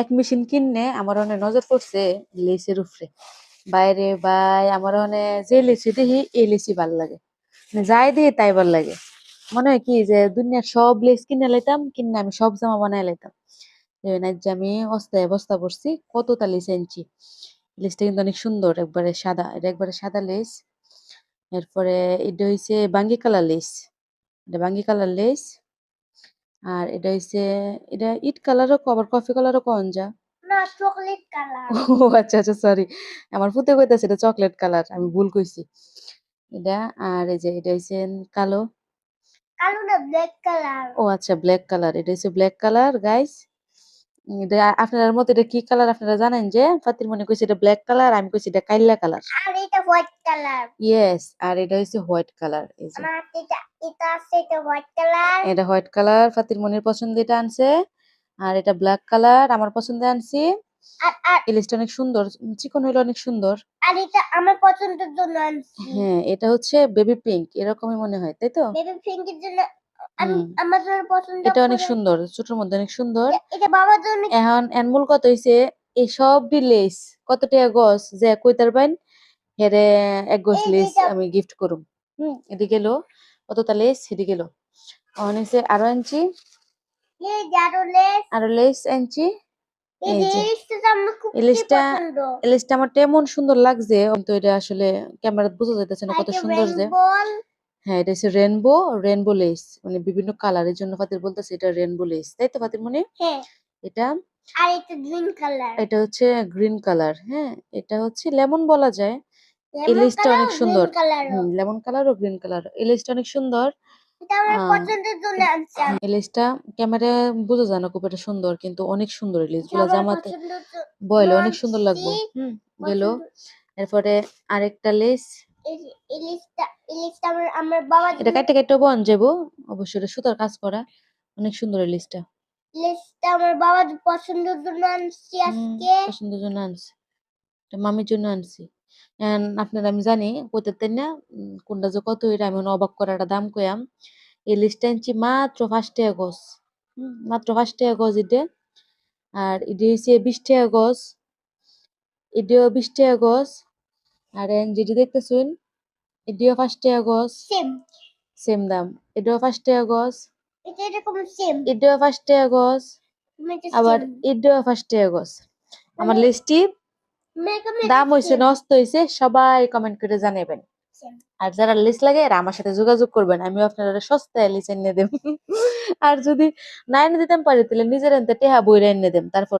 এক মেশিন কিনে আমার অনেক নজর পড়ছে লেসের উপরে। বাইরে বাই আমার অনেক যে লেসি দেখি, এই লেসি ভালো লাগে। মানে যাই দিয়ে তাই ভালো লাগে। মনে হয় কি যে দুনিয়ার সব লেস কিনে লাইতাম, কিনে আমি সব জামা বানাই লাইতাম। যে আমি অস্তায় বস্তা পড়ছি কতটা লেস আনছি। লেসটা কিন্তু অনেক সুন্দর, একবারে সাদা, এটা একবারে সাদা লেস। এরপরে এটা হইছে বাঙ্গি কালার লেস। এটা বাঙ্গি কালার লেস। আর এটা হইছে এটা ইট কালারও আবার কফি কালারও কোন যা না চকলেট কালার ও আচ্ছা আচ্ছা সরি আমার ফুতে কইতাছে এটা চকলেট কালার আমি ভুল কইছি। এটা আর এই যে এটা হইছে কালো। কালো না ব্ল্যাক কালার ও আচ্ছা ব্ল্যাক কালার এটা হইছে ব্ল্যাক কালার গাইস আপনার মতে এটা কি কালার আপনারা জানেন যে ফাতির মনে কইছে এটা ব্ল্যাক কালার আমি কইছি এটা কাইলা কালার আর এটা হোয়াইট কালার ইয়েস আর এটা হচ্ছে হোয়াইট কালার এই যে। এটা এটা আছে এটা হোয়াইট কালার এটা হোয়াইট কালার ফাতির মনের পছন্দ এটা আনছে। আর এটা ব্ল্যাক কালার আমার পছন্দে আনছি। আর অনেক সুন্দর চিকন হইল অনেক সুন্দর। আর এটা আমার পছন্দের জন্য আনছি। হ্যাঁ এটা হচ্ছে বেবি পিঙ্ক এরকমই মনে হয় তাই তো? বেবি পিঙ্কের জন্য পছন্দ এটা অনেক সুন্দর ছোটর মধ্যে অনেক সুন্দর। এটা বাবার জন্য এখন এনমূল কত হইছে এই সব লেস কত টাকা গছ যে কইতার পাইন হেরে এক গছ লেস আমি গিফট করুম। হুম এদিকে এলো কতটা লেস এদিকে এলো। অনেক আরও আনছি। আরও লেস আনছি। আমার তেমন সুন্দর লাগছে কিন্তু এটা আসলে ক্যামেরাত বোঝা যাইতেছে না কত সুন্দর যে। হ্যাঁ এটা হচ্ছে রেনবো রেনবো লেস মানে বিভিন্ন কালারের জন্য ফাতির বলতেছে এটা রেনবো লেস তাই তো ফাতির মনে? হ্যাঁ। এটা আর এটা গ্রিন কালার এটা হচ্ছে গ্রিন কালার হ্যাঁ এটা হচ্ছে লেমন বলা যায়। এই লেসটা অনেক সুন্দর। লেমন কালার ও গ্রিন কালার এই লেসটা অনেক সুন্দর। এটা আমার আহ, পছন্দের জন্য আনছি আমি। এই লেসটা ক্যামেরায় বোঝা যায় না খুব একটা সুন্দর কিন্তু অনেক সুন্দর এই লেসগুলো আমার জামাতে বয়লে অনেক সুন্দর লাগবে। হুম গেল এরপরে আরেকটা লেস আমার আমার বাবা এটা কাটতে কাটতে বন যাব। অবশ্যই এটা সুতার কাজ করা। অনেক সুন্দর এই লেসটা লেসটা আমার বাবার পছন্দের জন্য আনছি আজকে। পছন্দের জন্য আনছি। এটা মামির জন্য আনছি। আপনারা আমি জানি কইতে না কোনটা যে কত এটা আমি অবাক করার একটা দাম কইয়াম। এই লিস্টটা আনছি মাত্র পাঁচ টাকা গজ। মাত্র পাঁচ টাকা গজ এটা। আর এটা হচ্ছে বিশ টাকা গজ। এটিও বিশ টাকা গজ। আর যেটি দেখতেছুন এটিও টাকা গজ সেম সেম দাম এটাও টাকা গজ এটা এরকম সেম এটাও টাকা গজ আবার এটাও টাকা গজ আমার লিস্টটি দাম হয়েছে নষ্ট হয়েছে সবাই কমেন্ট করে জানাবেন আর যারা লিস্ট লাগে এরা আমার সাথে যোগাযোগ করবেন আমিও আপনারা সস্তায় লিস্ট এনে দেব আর যদি না এনে দিতাম পারি তাহলে নিজের এনতে টেহা বইরা এনে দেব তারপর